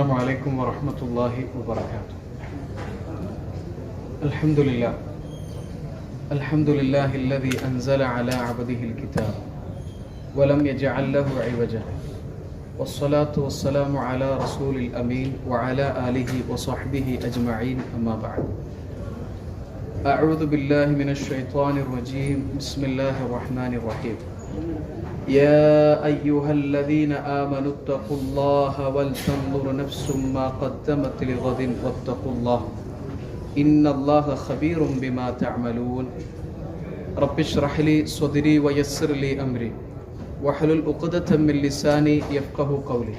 السلام عليكم ورحمة الله وبركاته. الحمد لله. الحمد لله الذي أنزل على عبده الكتاب ولم يجعل له عوجا. والصلاة والسلام على رسول الأمين وعلى آله وصحبه أجمعين أما بعد. أعوذ بالله من الشيطان الرجيم. بسم الله الرحمن الرحيم. يا أيها الذين آمنوا اتقوا الله ولتنظر نفس ما قدمت لغد واتقوا الله إن الله خبير بما تعملون رب اشرح لي صدري ويسر لي أمري واحلل عقدة من لساني يفقه قولي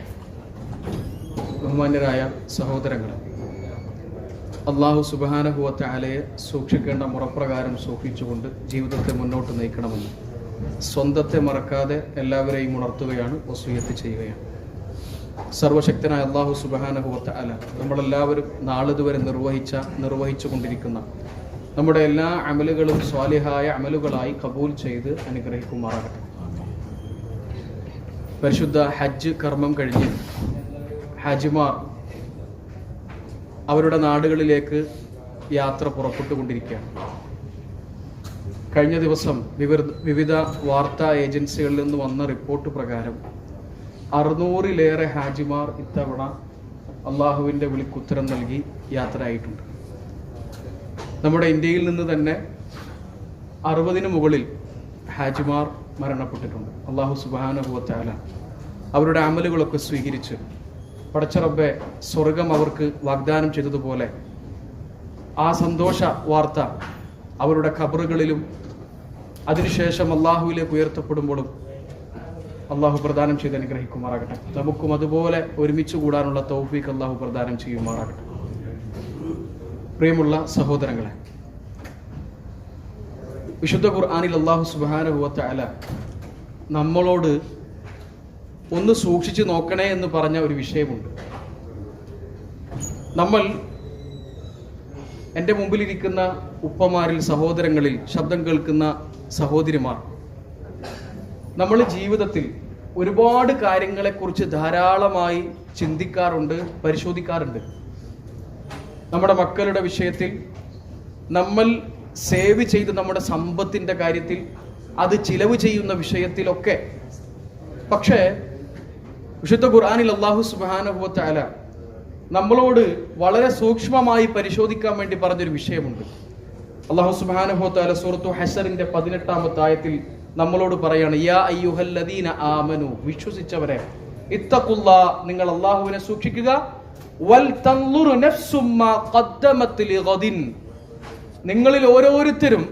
ബഹുമാന്യരായ സഹോദരങ്ങളെ അള്ളാഹു സുബാനഹുവത്താലയെ സൂക്ഷിക്കേണ്ട മുറപ്രകാരം സൂക്ഷിച്ചുകൊണ്ട് ജീവിതത്തെ മുന്നോട്ട് നയിക്കണമെന്ന് സ്വന്തത്തെ മറക്കാതെ എല്ലാവരെയും ഉണർത്തുകയാണ് വസൂയത്ത് ചെയ്യുകയാണ്. സർവശക്തനായ അള്ളാഹു സുബാനഹുവത്ത അല നമ്മളെല്ലാവരും നാളിതുവരെ നിർവഹിച്ച നിർവഹിച്ചു കൊണ്ടിരിക്കുന്ന നമ്മുടെ എല്ലാ അമലുകളും സ്വാലിഹായ അമലുകളായി കബൂൽ ചെയ്ത് അനുഗ്രഹിക്കുമാറാകട്ടെ. പരിശുദ്ധ ഹജ്ജ് കർമ്മം കഴിഞ്ഞ് ഹാജിമാർ അവരുടെ നാടുകളിലേക്ക് യാത്ര പുറപ്പെട്ടുകൊണ്ടിരിക്കുകയാണ്. കഴിഞ്ഞ ദിവസം വിവിധ വാർത്താ ഏജൻസികളിൽ നിന്ന് വന്ന റിപ്പോർട്ട് പ്രകാരം അറുന്നൂറിലേറെ ഹാജിമാർ ഇത്തവണ അള്ളാഹുവിന്റെ വിളിക്കുത്തരം നൽകി യാത്രയായിട്ടുണ്ട്. നമ്മുടെ ഇന്ത്യയിൽ നിന്ന് തന്നെ അറുപതിന് മുകളിൽ ഹാജിമാർ മരണപ്പെട്ടിട്ടുണ്ട്. അള്ളാഹു സുബാനുഭവത്താല അവരുടെ അമലുകളൊക്കെ സ്വീകരിച്ച് പടച്ചറബ്ബെ സ്വർഗം അവർക്ക് വാഗ്ദാനം ചെയ്തതുപോലെ ആ സന്തോഷ വാർത്ത അവരുടെ ഖബറുകളിലും അതിനുശേഷം അള്ളാഹുവിലേക്ക് ഉയർത്തപ്പെടുമ്പോഴും അള്ളാഹു പ്രദാനം ചെയ്ത് അനുഗ്രഹിക്കുമാറാകട്ടെ. നമുക്കും അതുപോലെ ഒരുമിച്ച് കൂടാനുള്ള തൗഫീഖ് അള്ളാഹു പ്രദാനം ചെയ്യുമാറാകട്ടെ. പ്രിയമുള്ള സഹോദരങ്ങളെ വിശുദ്ധ ഖുർആാനിൽ അള്ളാഹു സുബാനുഭവത്തെ അല നമ്മളോട് ഒന്ന് സൂക്ഷിച്ചു നോക്കണേ എന്ന് പറഞ്ഞ ഒരു വിഷയമുണ്ട്. നമ്മൾ എന്റെ മുമ്പിലിരിക്കുന്ന ഉപ്പമാരിൽ സഹോദരങ്ങളിൽ ശബ്ദം കേൾക്കുന്ന സഹോദരിമാർ. നമ്മൾ ജീവിതത്തിൽ ഒരുപാട് കാര്യങ്ങളെക്കുറിച്ച് ധാരാളമായി ചിന്തിക്കാറുണ്ട് പരിശോധിക്കാറുണ്ട്. നമ്മുടെ മക്കളുടെ വിഷയത്തിൽ നമ്മൾ സേവ് ചെയ്ത് നമ്മുടെ സമ്പത്തിന്റെ കാര്യത്തിൽ അത് ചിലവ് ചെയ്യുന്ന വിഷയത്തിലൊക്കെ. പക്ഷേ വിശുദ്ധ ഖുർആാനിൽ അള്ളാഹു സുബാനുഭവത്താല നമ്മളോട് വളരെ സൂക്ഷ്മമായി പരിശോധിക്കാൻ വേണ്ടി പറഞ്ഞൊരു വിഷയമുണ്ട്. അള്ളാഹു സുബാനുഭവത്താല സൂറത്തു ഹസറിന്റെ പതിനെട്ടാമത്തെ ആയത്തിൽ നമ്മളോട് പറയാണ് യാ അയ്യുഹല്ലദീന ആമനു വിശ്വസിച്ചവരെ ഇത്തക്കുള്ള നിങ്ങൾ അള്ളാഹുവിനെ സൂക്ഷിക്കുക. വൽ നിങ്ങളിൽ ഓരോരുത്തരും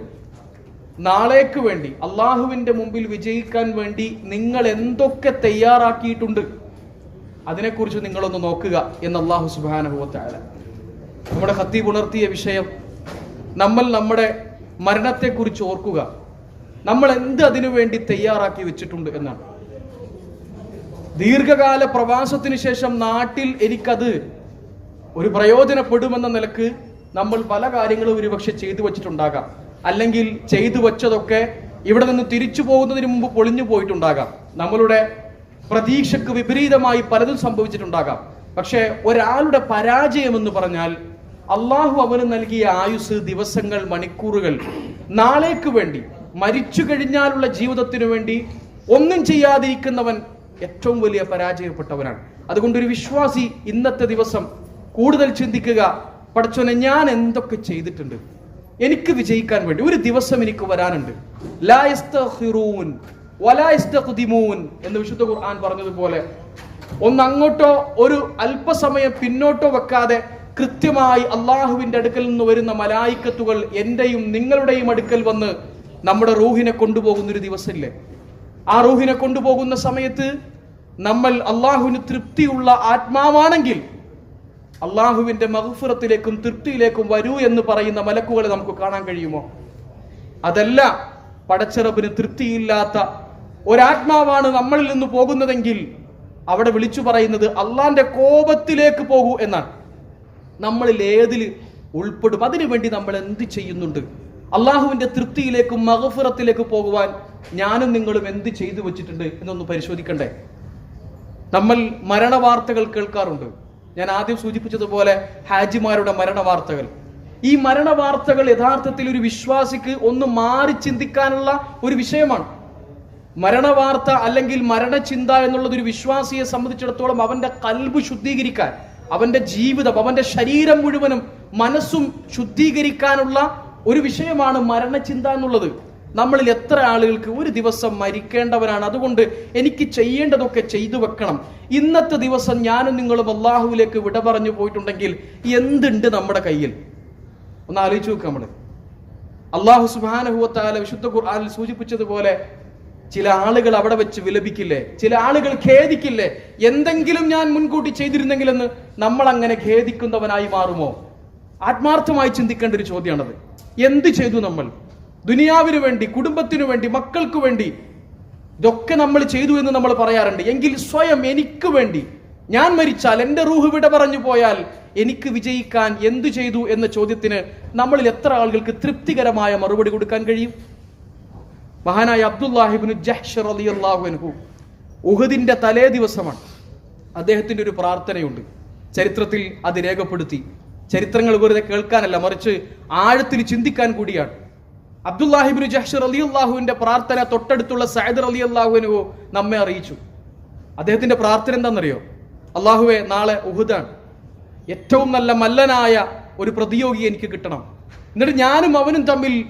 നാളേക്ക് വേണ്ടി അള്ളാഹുവിന്റെ മുമ്പിൽ വിജയിക്കാൻ വേണ്ടി നിങ്ങൾ എന്തൊക്കെ തയ്യാറാക്കിയിട്ടുണ്ട് അതിനെക്കുറിച്ച് നിങ്ങളൊന്ന് നോക്കുക എന്ന് അള്ളാഹു സുബാനുഭവത്തായ നമ്മുടെ ഹത്തീബ് ഉണർത്തിയ വിഷയം നമ്മൾ നമ്മുടെ മരണത്തെക്കുറിച്ച് ഓർക്കുക. നമ്മൾ എന്ത് അതിനു വേണ്ടി തയ്യാറാക്കി വെച്ചിട്ടുണ്ട് എന്നാണ്. ദീർഘകാല പ്രവാസത്തിന് ശേഷം നാട്ടിൽ എനിക്കത് ഒരു പ്രയോജനപ്പെടുമെന്ന നിലയ്ക്ക് നമ്മൾ പല കാര്യങ്ങളും ഒരുപക്ഷെ ചെയ്തു വച്ചിട്ടുണ്ടാകാം. അല്ലെങ്കിൽ ചെയ്തു വച്ചതൊക്കെ ഇവിടെ നിന്ന് തിരിച്ചു പോകുന്നതിന് മുമ്പ് പൊളിഞ്ഞു പോയിട്ടുണ്ടാകാം. നമ്മളുടെ പ്രതീക്ഷക്ക് വിപരീതമായി പലതും സംഭവിച്ചിട്ടുണ്ടാകാം. പക്ഷേ ഒരാളുടെ പരാജയം എന്ന് പറഞ്ഞാൽ അള്ളാഹു അവന് നൽകിയ ആയുസ് ദിവസങ്ങൾ മണിക്കൂറുകൾ നാളേക്ക് വേണ്ടി മരിച്ചു കഴിഞ്ഞാലുള്ള ജീവിതത്തിനു വേണ്ടി ഒന്നും ചെയ്യാതിരിക്കുന്നവൻ ഏറ്റവും വലിയ പരാജയപ്പെട്ടവനാണ്. അതുകൊണ്ട് ഒരു വിശ്വാസി ഇന്നത്തെ ദിവസം കൂടുതൽ ചിന്തിക്കുക പടച്ചോനെ ഞാൻ എന്തൊക്കെ ചെയ്തിട്ടുണ്ട്? എനിക്ക് വിജയിക്കാൻ വേണ്ടി ഒരു ദിവസം എനിക്ക് വരാനുണ്ട്. എന്ന് വിശുദ്ധ ഖുർആൻ പറഞ്ഞതുപോലെ ഒന്ന് അങ്ങോട്ടോ ഒരു അല്പസമയം പിന്നോട്ടോ വെക്കാതെ കൃത്യമായി അള്ളാഹുവിന്റെ അടുക്കൽ നിന്ന് വരുന്ന മലായിക്കത്തുകൾ എന്റെയും നിങ്ങളുടെയും അടുക്കൽ വന്ന് നമ്മുടെ റൂഹിനെ കൊണ്ടുപോകുന്നൊരു ദിവസമില്ലേ? ആ റൂഹിനെ കൊണ്ടുപോകുന്ന സമയത്ത് നമ്മൾ അള്ളാഹുവിന് തൃപ്തിയുള്ള ആത്മാവാണെങ്കിൽ അള്ളാഹുവിന്റെ മഹഫുറത്തിലേക്കും തൃപ്തിയിലേക്കും വരൂ എന്ന് പറയുന്ന മലക്കുകളെ നമുക്ക് കാണാൻ കഴിയുമോ? അതല്ല പടച്ചിറപ്പിന് തൃപ്തിയില്ലാത്ത ഒരാത്മാവാണ് നമ്മളിൽ നിന്ന് പോകുന്നതെങ്കിൽ അവിടെ വിളിച്ചു പറയുന്നത് അള്ളാന്റെ കോപത്തിലേക്ക് പോകൂ എന്നാണ്. നമ്മളിൽ ഏതിൽ ഉൾപ്പെടും? അതിനുവേണ്ടി നമ്മൾ എന്ത് ചെയ്യുന്നുണ്ട്? അള്ളാഹുവിന്റെ തൃപ്തിയിലേക്കും മഹഫുറത്തിലേക്ക് പോകുവാൻ ഞാനും നിങ്ങളും എന്ത് ചെയ്തു വെച്ചിട്ടുണ്ട് എന്നൊന്ന് പരിശോധിക്കണ്ടേ? നമ്മൾ മരണവാർത്തകൾ കേൾക്കാറുണ്ട്. ഞാൻ ആദ്യം സൂചിപ്പിച്ചതുപോലെ ഹാജിമാരുടെ മരണ വാർത്തകൾ ഈ മരണ വാർത്തകൾ യഥാർത്ഥത്തിൽ ഒരു വിശ്വാസിക്ക് ഒന്ന് മാറി ചിന്തിക്കാനുള്ള ഒരു വിഷയമാണ്. മരണവാർത്ത അല്ലെങ്കിൽ മരണചിന്ത എന്നുള്ളത് ഒരു വിശ്വാസിയെ സംബന്ധിച്ചിടത്തോളം അവന്റെ കൽബ് ശുദ്ധീകരിക്കാൻ അവന്റെ ജീവിതം അവന്റെ ശരീരം മുഴുവനും മനസ്സും ശുദ്ധീകരിക്കാനുള്ള ഒരു വിഷയമാണ് മരണചിന്ത എന്നുള്ളത്. നമ്മളിൽ എത്ര ആളുകൾക്ക് ഒരു ദിവസം മരിക്കേണ്ടവരാണ്. അതുകൊണ്ട് എനിക്ക് ചെയ്യേണ്ടതൊക്കെ ചെയ്തു വെക്കണം. ഇന്നത്തെ ദിവസം ഞാനും നിങ്ങളും അള്ളാഹുവിലേക്ക് വിട പറഞ്ഞു പോയിട്ടുണ്ടെങ്കിൽ എന്തുണ്ട് നമ്മുടെ കയ്യിൽ? ഒന്ന് ആലോചിച്ച് നോക്കുക നമ്മൾ അള്ളാഹു സുബാനഹുവത്താല വിശുദ്ധ ഖുർആനിൽ സൂചിപ്പിച്ചതുപോലെ ചില ആളുകൾ അവിടെ വെച്ച് വിലപിക്കില്ലേ? ചില ആളുകൾ ഖേദിക്കില്ലേ? എന്തെങ്കിലും ഞാൻ മുൻകൂട്ടി ചെയ്തിരുന്നെങ്കിൽ എന്ന് നമ്മൾ അങ്ങനെ ഖേദിക്കുന്നവനായി മാറുമോ? ആത്മാർത്ഥമായി ചിന്തിക്കേണ്ട ഒരു ചോദ്യമാണത് എന്ത് ചെയ്തു നമ്മൾ? ദുനിയാവിന് വേണ്ടി കുടുംബത്തിനു വേണ്ടി മക്കൾക്ക് വേണ്ടി ഇതൊക്കെ നമ്മൾ ചെയ്തു എന്ന് നമ്മൾ പറയാറുണ്ട്. എങ്കിൽ സ്വയം എനിക്ക് വേണ്ടി ഞാൻ മരിച്ചാൽ എന്റെ റൂഹ് വിട പറഞ്ഞു പോയാൽ എനിക്ക് വിജയിക്കാൻ എന്തു ചെയ്തു എന്ന ചോദ്യത്തിന് നമ്മളിൽ എത്ര ആളുകൾക്ക് തൃപ്തികരമായ മറുപടി കൊടുക്കാൻ കഴിയും? മഹാനായ അബ്ദുല്ലാഹിബിന് ജഹ്ഷർ അലി അള്ളാഹുൻഹു ഉഹദിന്റെ തലേ ദിവസമാണ്. അദ്ദേഹത്തിന്റെ ഒരു പ്രാർത്ഥനയുണ്ട്. ചരിത്രത്തിൽ അത് രേഖപ്പെടുത്തി. ചരിത്രങ്ങൾ വെറുതെ കേൾക്കാനല്ല മറിച്ച് ആഴത്തിൽ ചിന്തിക്കാൻ കൂടിയാണ്. അബ്ദുല്ലാഹിബിന് ജഹ്ഷർ അലി അള്ളാഹുവിന്റെ പ്രാർത്ഥന തൊട്ടടുത്തുള്ള സൈദർ അലി അള്ളാഹുവിനു നമ്മെ അറിയിച്ചു. അദ്ദേഹത്തിന്റെ പ്രാർത്ഥന എന്താണെന്നറിയോ? അള്ളാഹുവെ നാളെ ഉഹുദാണ്. ഏറ്റവും നല്ല മല്ലനായ ഒരു പ്രതിയോഗി എനിക്ക് കിട്ടണം. എന്നിട്ട് ഞാനും അവനും തമ്മിൽ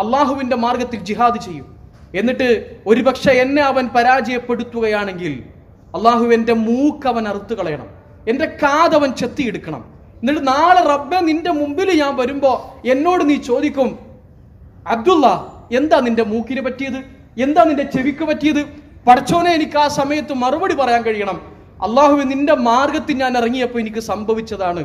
അള്ളാഹുവിന്റെ മാർഗത്തിൽ ജിഹാദ് ചെയ്യും. എന്നിട്ട് ഒരുപക്ഷെ എന്നെ അവൻ പരാജയപ്പെടുത്തുകയാണെങ്കിൽ അള്ളാഹു എന്റെ മൂക്കവൻ അറുത്തു കളയണം. എന്റെ കാതവൻ ചെത്തിയെടുക്കണം എന്നിട്ട് നാളെ റബ്ബെ നിന്റെ മുമ്പിൽ ഞാൻ വരുമ്പോൾ എന്നോട് നീ ചോദിക്കും അബ്ദുള്ള എന്താ നിന്റെ മൂക്കിന് പറ്റിയത്? എന്താ നിന്റെ ചെവിക്ക് പറ്റിയത്? പഠിച്ചോനെ എനിക്ക് ആ സമയത്ത് മറുപടി പറയാൻ കഴിയണം. അള്ളാഹു നിന്റെ മാർഗത്തിൽ ഞാൻ ഇറങ്ങിയപ്പോൾ എനിക്ക് സംഭവിച്ചതാണ്.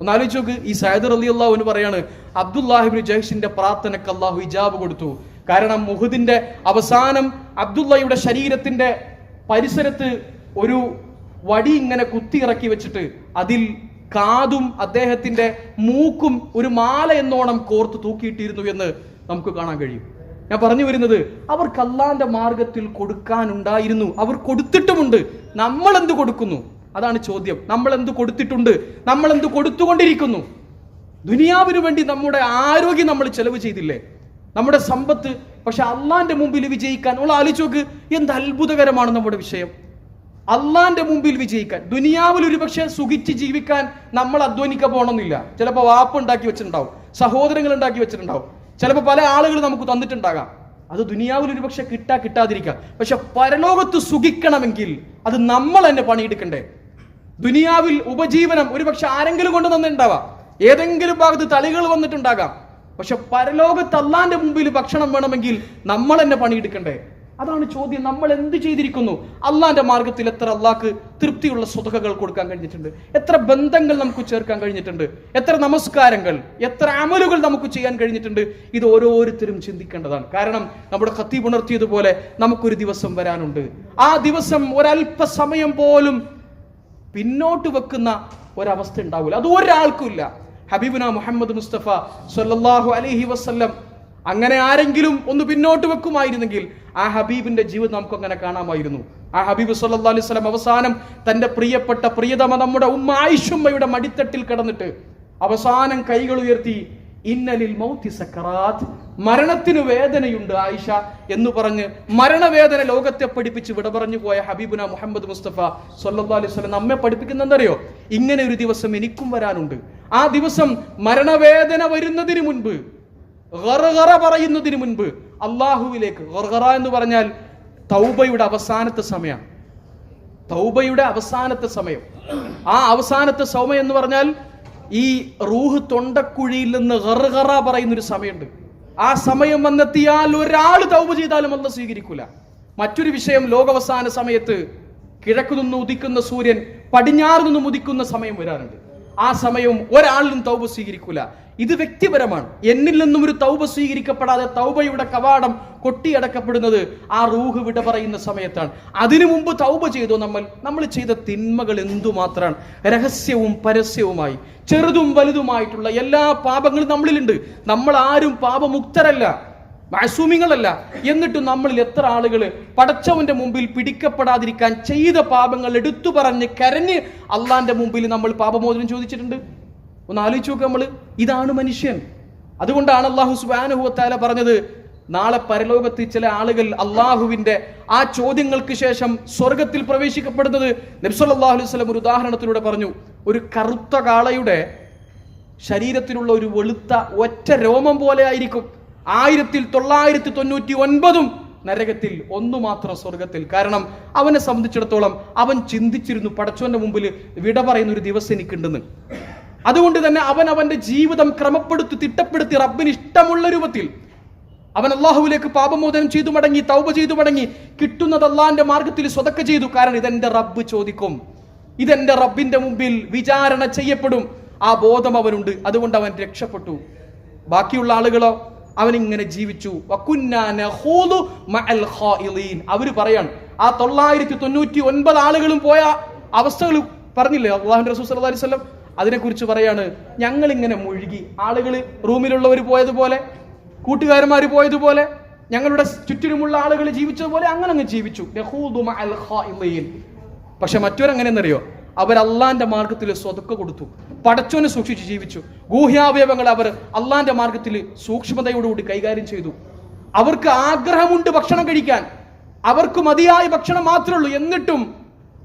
ഒന്ന് ആലോചിച്ച് നോക്ക്. ഈ സൈദർ അലി അള്ളാഹുവിന് പറയാണ് അബ്ദുല്ലാഹിബിൻ ജഹ്ഷിന്റെ പ്രാർത്ഥനക്ക് അള്ളാഹു ഇജാബ് കൊടുത്തു. കാരണം മുഹുദിന്റെ അവസാനം അബ്ദുള്ളയുടെ ശരീരത്തിന്റെ പരിസരത്ത് ഒരു വടി ഇങ്ങനെ കുത്തി ഇറക്കി വെച്ചിട്ട് അതിൽ കാതും അദ്ദേഹത്തിന്റെ മൂക്കും ഒരു മാല എന്നോണം കോർത്ത് തൂക്കിയിട്ടിരുന്നു എന്ന് നമുക്ക് കാണാൻ കഴിയും. ഞാൻ പറഞ്ഞു വരുന്നത് അവർക്ക് അല്ലാന്റെ മാർഗത്തിൽ കൊടുക്കാനുണ്ടായിരുന്നു. അവർ കൊടുത്തിട്ടുമുണ്ട്. നമ്മൾ എന്ത് കൊടുക്കുന്നു? അതാണ് ചോദ്യം. നമ്മൾ എന്ത് കൊടുത്തിട്ടുണ്ട്? നമ്മൾ എന്ത് കൊടുത്തുകൊണ്ടിരിക്കുന്നു? ദുനിയാവിന് വേണ്ടി നമ്മുടെ ആരോഗ്യം നമ്മൾ ചെലവ് ചെയ്തില്ലേ? നമ്മുടെ സമ്പത്ത് പക്ഷെ അള്ളാന്റെ മുമ്പിൽ വിജയിക്കാൻ നമ്മൾ ആലോചിച്ചോക്ക് എന്ത് അത്ഭുതകരമാണ് നമ്മുടെ വിഷയം. അള്ളാന്റെ മുമ്പിൽ വിജയിക്കാൻ ദുനിയാവിൽ ഒരുപക്ഷെ സുഖിച്ച് ജീവിക്കാൻ നമ്മൾ അധ്വാനിക്കാൻ പോകണമെന്നില്ല ചിലപ്പോൾ വാപ്പ് ഉണ്ടാക്കി വെച്ചിട്ടുണ്ടാവും സഹോദരങ്ങൾ ഉണ്ടാക്കി വെച്ചിട്ടുണ്ടാവും. ചിലപ്പോൾ പല ആളുകൾ നമുക്ക് തന്നിട്ടുണ്ടാകാം. അത് ദുനിയാവിൽ ഒരുപക്ഷെ കിട്ടാ കിട്ടാതിരിക്കാം. പക്ഷെ പരലോകത്ത് സുഖിക്കണമെങ്കിൽ അത് നമ്മൾ തന്നെ പണിയെടുക്കണ്ടേ? ദുനിയാവിൽ ഉപജീവനം ഒരുപക്ഷെ ആരെങ്കിലും കൊണ്ട് തന്നിട്ടുണ്ടാവാം. ഏതെങ്കിലും ഭാഗത്ത് തളികൾ വന്നിട്ടുണ്ടാകാം. പക്ഷെ പരലോകത്ത് മുമ്പിൽ ഭക്ഷണം വേണമെങ്കിൽ നമ്മൾ തന്നെ പണിയെടുക്കണ്ടേ? അതാണ് ചോദ്യം. നമ്മൾ എന്ത് ചെയ്തിരിക്കുന്നു? അള്ളാന്റെ മാർഗത്തിൽ എത്ര അള്ളാക്ക് തൃപ്തിയുള്ള സ്വതകകൾ കൊടുക്കാൻ കഴിഞ്ഞിട്ടുണ്ട്? എത്ര ബന്ധങ്ങൾ നമുക്ക് ചേർക്കാൻ കഴിഞ്ഞിട്ടുണ്ട്? എത്ര നമസ്കാരങ്ങൾ എത്ര അമലുകൾ നമുക്ക് ചെയ്യാൻ കഴിഞ്ഞിട്ടുണ്ട്? ഇത് ഓരോരുത്തരും ചിന്തിക്കേണ്ടതാണ്. കാരണം നമ്മുടെ കത്തി ഉണർത്തിയതുപോലെ നമുക്കൊരു ദിവസം വരാനുണ്ട്. ആ ദിവസം ഒരല്പസമയം പോലും പിന്നോട്ട് വെക്കുന്ന ഒരവസ്ഥ ഉണ്ടാവില്ല. അത് ഒരാൾക്കും ഇല്ല ഹബീബുന മുഹമ്മദ് മുസ്തഫ സല്ലല്ലാഹു അലഹി വസ്ല്ലം അങ്ങനെ ആരെങ്കിലും ഒന്ന് പിന്നോട്ട് വെക്കുമായിരുന്നെങ്കിൽ ആ ഹബീബിന്റെ ജീവിതം നമുക്ക് അങ്ങനെ കാണാമായിരുന്നു. ആ ഹബീബ് സല്ലാ അലൈഹി വസല്ലം അവസാനം തന്റെ പ്രിയപ്പെട്ട പ്രിയതമ നമ്മുടെ ഉമ്മ ആയിഷുമ്മയുടെ മടിത്തട്ടിൽ കിടന്നിട്ട് അവസാനം കൈകൾ ഉയർത്തി ഇന്നലിൽ മൗത്തി സക്കറാത്ത് മരണത്തിന് വേദനയുണ്ട് ആയിഷ എന്ന് പറഞ്ഞ് മരണവേദന ലോകത്തെ പഠിപ്പിച്ച് വിട പറഞ്ഞു പോയ ഹബീബുന മുഹമ്മദ് മുസ്തഫ സല്ലല്ലാഹു അലൈഹി വസല്ലം നമ്മെ പഠിപ്പിക്കുന്ന എന്തറിയോ ഇങ്ങനെ ഒരു ദിവസം എനിക്കും വരാനുണ്ട്. ആ ദിവസം മരണവേദന വരുന്നതിന് മുൻപ് ഗറഗറ പറയുന്നതിന് മുൻപ് അള്ളാഹുവിലേക്ക് ഗർഗറ എന്ന് പറഞ്ഞാൽ തൗബയുടെ അവസാനത്തെ സമയം. തൗബയുടെ അവസാനത്തെ സമയം. ആ അവസാനത്തെ സമയം എന്ന് പറഞ്ഞാൽ ഈ റൂഹ് തൊണ്ടക്കുഴിയിൽ നിന്ന് ഗർഗറ പറയുന്നൊരു സമയമുണ്ട്. ആ സമയം വന്നെത്തിയാൽ ഒരാൾ തൗബ ചെയ്താലും അല്ല സ്വീകരിക്കൂല. മറ്റൊരു വിഷയം ലോകവസാന സമയത്ത് കിഴക്കു നിന്ന് ഉദിക്കുന്ന സൂര്യൻ പടിഞ്ഞാറ് നിന്നും ഉദിക്കുന്ന സമയം വരാറുണ്ട്. ആ സമയവും ഒരാളിലും തൗബ സ്വീകരിക്കൂല. ഇത് വ്യക്തിപരമാണ്. എന്നിൽ നിന്നും ഒരു തൗബ സ്വീകരിക്കപ്പെടാതെ തൗബയുടെ കവാടം കൊട്ടിയടക്കപ്പെടുന്നത് ആ റൂഹ് വിട പറയുന്ന സമയത്താണ്. അതിനു മുമ്പ് തൗബ ചെയ്തു നമ്മൾ? നമ്മൾ ചെയ്ത തിന്മകൾ എന്തുമാത്രമാണ് രഹസ്യവും പരസ്യവുമായി. ചെറുതും വലുതുമായിട്ടുള്ള എല്ലാ പാപങ്ങളും നമ്മളിലുണ്ട്. നമ്മൾ ആരും പാപമുക്തരല്ല. മാസൂമിങ്ങളല്ല എന്നിട്ടും നമ്മളിൽ എത്ര ആളുകൾ പടച്ചവന്റെ മുമ്പിൽ പിടിക്കപ്പെടാതിരിക്കാൻ ചെയ്ത പാപങ്ങൾ എടുത്തു പറഞ്ഞ് കരഞ്ഞ് അള്ളാന്റെ മുമ്പിൽ നമ്മൾ പാപമോചനം ചോദിച്ചിട്ടുണ്ട്. ഒന്ന് ആലോചിച്ച് നോക്കുക നമ്മൾ ഇതാണ് മനുഷ്യൻ. അതുകൊണ്ടാണ് അള്ളാഹു സുബാനുഹുവത്താല പറഞ്ഞത് നാളെ പരലോകത്ത് ചില ആളുകൾ അള്ളാഹുവിന്റെ ആ ചോദ്യങ്ങൾക്ക് ശേഷം സ്വർഗത്തിൽ പ്രവേശിക്കപ്പെടുന്നത് നബ്സല്ലാഹു അലൈഹി സ്വലം ഒരു ഉദാഹരണത്തിലൂടെ പറഞ്ഞു. ഒരു കറുത്ത കാളയുടെ ശരീരത്തിലുള്ള ഒരു വെളുത്ത ഒറ്റ രോമം പോലെ ആയിരിക്കും. ആയിരത്തിൽ തൊള്ളായിരത്തി തൊണ്ണൂറ്റി ഒൻപതും നരകത്തിൽ ഒന്നു മാത്രം സ്വർഗത്തിൽ കാരണം അവനെ സംബന്ധിച്ചിടത്തോളം അവൻ ചിന്തിച്ചിരുന്നു പടച്ചവന്റെ മുമ്പിൽ വിട പറയുന്ന ഒരു ദിവസം എനിക്കുണ്ടെന്ന്. അതുകൊണ്ട് തന്നെ അവൻ അവന്റെ ജീവിതം ക്രമപ്പെടുത്തി തിട്ടപ്പെടുത്തി റബ്ബിന് ഇഷ്ടമുള്ള രൂപത്തിൽ അവൻ അള്ളാഹുവിലേക്ക് പാപമോചനം ചെയ്തു മടങ്ങി തൗബ ചെയ്തു മടങ്ങി കിട്ടുന്നത് അള്ളാഹിന്റെ മാർഗത്തിൽ സ്വതക്ക ചെയ്തു. കാരണം ഇതെന്റെ റബ്ബ് ചോദിക്കും. ഇതെന്റെ റബ്ബിന്റെ മുമ്പിൽ വിചാരണ ചെയ്യപ്പെടും. ആ ബോധം അവനുണ്ട്. അതുകൊണ്ട് അവൻ രക്ഷപ്പെട്ടു. ബാക്കിയുള്ള ആളുകളോ അവൻ ഇങ്ങനെ ജീവിച്ചു അവർ പറയാണ് ആ തൊള്ളായിരത്തി തൊണ്ണൂറ്റി ഒൻപത് ആളുകളും പോയ അവസ്ഥകൾ പറഞ്ഞില്ലേ അള്ളാഹു റസൂൽ സല്ലല്ലാഹു അലൈഹി വസല്ലം? അതിനെക്കുറിച്ച് പറയാണ് ഞങ്ങൾ ഇങ്ങനെ മുഴുകി. ആളുകൾ റൂമിലുള്ളവർ പോയതുപോലെ കൂട്ടുകാരന്മാർ പോയതുപോലെ ഞങ്ങളുടെ ചുറ്റിലുമുള്ള ആളുകൾ ജീവിച്ചതുപോലെ അങ്ങനെ അങ്ങ് ജീവിച്ചു. പക്ഷെ മറ്റൊരെങ്ങനെയെന്നറിയോ? അവർ അള്ളാന്റെ മാർഗത്തിൽ സ്വതക്ക കൊടുത്തു. പടച്ചോനെ സൂക്ഷിച്ച് ജീവിച്ചു. ഗൂഹ്യാവയവങ്ങൾ അവർ അള്ളാന്റെ മാർഗത്തിൽ സൂക്ഷ്മതയോടുകൂടി കൈകാര്യം ചെയ്തു. അവർക്ക് ആഗ്രഹമുണ്ട് ഭക്ഷണം കഴിക്കാൻ. അവർക്ക് മതിയായ ഭക്ഷണം മാത്രമേ ഉള്ളൂ എന്നിട്ടും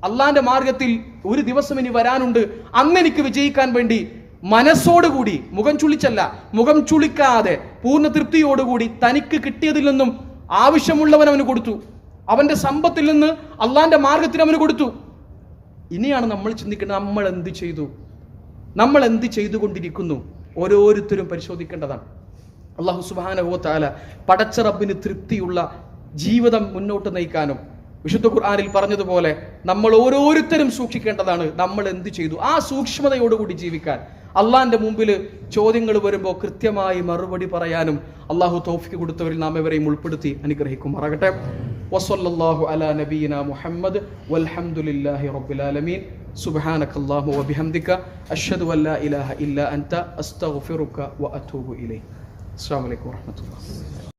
അള്ളാന്റെ മാർഗത്തിൽ ഒരു ദിവസം ഇനി വരാനുണ്ട്. അന്ന് എനിക്ക് വിജയിക്കാൻ വേണ്ടി മനസ്സോടുകൂടി മുഖം ചുളിച്ചല്ല മുഖം ചുളിക്കാതെ പൂർണ തൃപ്തിയോടുകൂടി തനിക്ക് കിട്ടിയതിൽ നിന്നും ആവശ്യമുള്ളവൻ അവന് കൊടുത്തു. അവന്റെ സമ്പത്തിൽ നിന്ന് അള്ളാന്റെ മാർഗത്തിന് അവന് കൊടുത്തു. ഇനിയാണ് നമ്മൾ ചിന്തിക്കേണ്ടത് നമ്മൾ എന്ത് ചെയ്തു? നമ്മൾ എന്ത് ചെയ്തുകൊണ്ടിരിക്കുന്നു? ഓരോരുത്തരും പരിശോധിക്കേണ്ടതാണ്. അള്ളാഹു സുബാനഹോ താല പടച്ച റബ്ബിന് തൃപ്തിയുള്ള ജീവിതം മുന്നോട്ട് നയിക്കാനും വിശുദ്ധ ഖുർആാനിൽ പറഞ്ഞതുപോലെ നമ്മൾ ഓരോരുത്തരും സൂക്ഷിക്കേണ്ടതാണ് നമ്മൾ എന്ത് ചെയ്തു? ആ സൂക്ഷ്മതയോടുകൂടി ജീവിക്കാൻ. അള്ളാന്റെ മുമ്പിൽ ചോദ്യങ്ങൾ വരുമ്പോൾ കൃത്യമായി മറുപടി പറയാനും അള്ളാഹു തോഫിക്ക് കൊടുത്തവരിൽ നാം എവരെയും ഉൾപ്പെടുത്തി അനുഗ്രഹിക്കുമാറാകട്ടെ. വസ്വല്ലാഹു അല നബീന മുഹമ്മദ് വൽഹമുല്ലാഹി റബ്ബിൽ ആലമീൻ. സുബ്ഹാനക അല്ലാഹു വബിഹംദിക. അഷ്ഹദു അല്ലാ ഇലാഹ ഇല്ല അൻത. വഅതൂബു ഇലൈക് അസ്സലാമു അലൈക്കും വറഹ്മത്തുള്ളാഹി